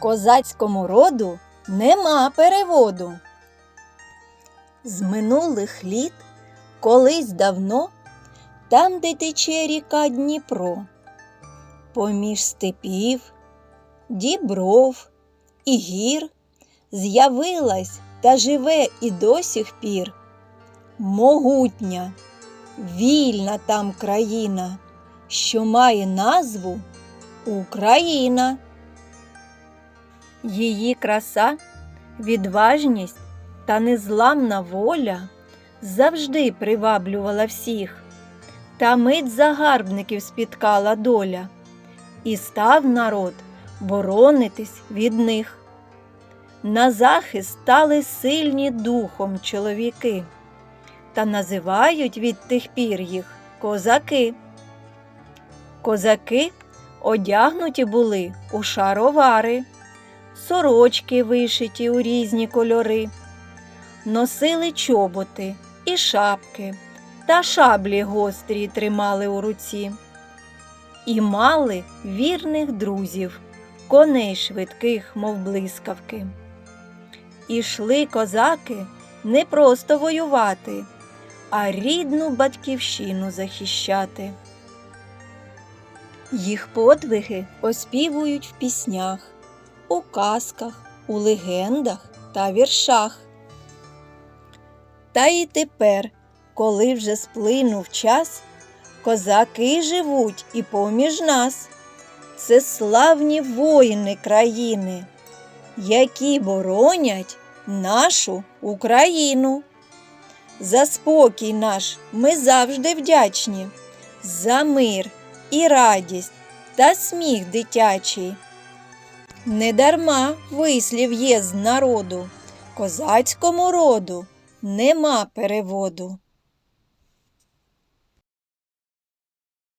Козацькому роду нема переводу. З минулих літ, колись давно, там, де тече ріка Дніпро, поміж степів, дібров і гір з'явилась та живе і до сих пір могутня, вільна там країна, що має назву Україна. Її краса, відважність та незламна воля завжди приваблювала всіх. Та мить загарбників спіткала доля, і став народ боронитись від них. На захист стали сильні духом чоловіки, та називають від тих пір їх козаки. Козаки одягнуті були у шаровари, сорочки вишиті у різні кольори, носили чоботи і шапки та шаблі гострі тримали у руці. І мали вірних друзів, коней швидких, мов блискавки. Ішли козаки не просто воювати, а рідну батьківщину захищати. Їх подвиги оспівують в піснях, у казках, у легендах та віршах. Та і тепер, коли вже сплинув час, козаки живуть і поміж нас. Це славні воїни країни, які боронять нашу Україну. За спокій наш ми завжди вдячні, за мир і радість та сміх дитячий. Недарма вислів є з народу, козацькому роду нема переводу.